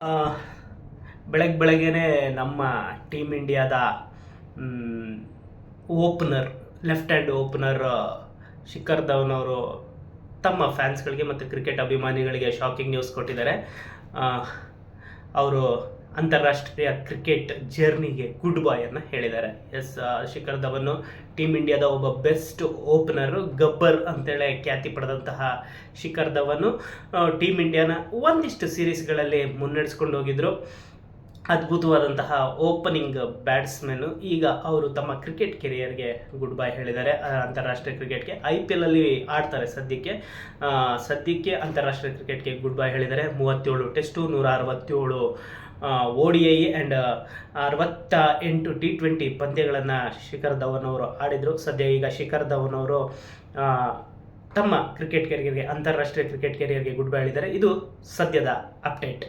ಬೆಳಗ್ಗೆ ಬೆಳಗ್ಗೆನೆ ನಮ್ಮ ಟೀಮ್ ಇಂಡಿಯಾದ opener left hand opener Shikhar Dhawan ಅವರು ತಮ್ಮ ಫ್ಯಾನ್ಸ್ಗಳಿಗೆ ಮತ್ತು ಕ್ರಿಕೆಟ್ ಅಭಿಮಾನಿಗಳಿಗೆ ಶಾಕಿಂಗ್ ನ್ಯೂಸ್ ಕೊಟ್ಟಿದ್ದಾರೆ. ಅವರು ಅಂತಾರಾಷ್ಟ್ರೀಯ ಕ್ರಿಕೆಟ್ ಜರ್ನಿಗೆ ಗುಡ್ ಬಾಯ್ ಅನ್ನು ಹೇಳಿದ್ದಾರೆ. ಎಸ್ ಶಿಖರ್ ಧವನ್ ಟೀಮ್ ಇಂಡಿಯಾದ ಒಬ್ಬ ಬೆಸ್ಟ್ ಓಪನರ್ ಗಬ್ಬರ್ ಅಂತೇಳಿ ಖ್ಯಾತಿ ಪಡೆದಂತಹ ಶಿಖರ್ ಧವನ್ ಟೀಮ್ ಇಂಡಿಯಾನ ಒಂದಿಷ್ಟು ಸೀರೀಸ್ಗಳಲ್ಲಿ ಮುನ್ನಡೆಸ್ಕೊಂಡು ಹೋಗಿದ್ರು. ಅದ್ಭುತವಾದಂತಹ ಓಪನಿಂಗ್ ಬ್ಯಾಟ್ಸ್ಮನ್. ಈಗ ಅವರು ತಮ್ಮ ಕ್ರಿಕೆಟ್ ಕೆರಿಯರ್ಗೆ ಗುಡ್ ಬೈ ಹೇಳಿದ್ದಾರೆ. ಅಂತಾರಾಷ್ಟ್ರೀಯ ಕ್ರಿಕೆಟ್ಗೆ ಐ ಪಿ ಎಲ್ಲಲ್ಲಿ ಆಡ್ತಾರೆ ಸದ್ಯಕ್ಕೆ. ಸದ್ಯಕ್ಕೆ ಅಂತಾರಾಷ್ಟ್ರೀಯ ಕ್ರಿಕೆಟ್ಗೆ ಗುಡ್ ಬೈ ಹೇಳಿದ್ದಾರೆ. ಮೂವತ್ತೇಳು ಟೆಸ್ಟು ನೂರ ಅರವತ್ತೇಳು ಓ ಡಿ ಐ ಆ್ಯಂಡ್ ಅರವತ್ತ ಎಂಟು ಟಿ ಟ್ವೆಂಟಿ ಪಂದ್ಯಗಳನ್ನು ಶಿಖರ್ ಧವನ್ ಅವರು ಆಡಿದರು. ಸದ್ಯ ಈಗ ಶಿಖರ್ ಧವನ್ ಅವರು ತಮ್ಮ ಕ್ರಿಕೆಟ್ ಕೆರಿಯರ್ಗೆ ಅಂತಾರಾಷ್ಟ್ರೀಯ ಕ್ರಿಕೆಟ್ ಕೆರಿಯರ್ಗೆ ಗುಡ್ ಬೈ ಹೇಳಿದ್ದಾರೆ ಇದು ಸದ್ಯದ ಅಪ್ಡೇಟ್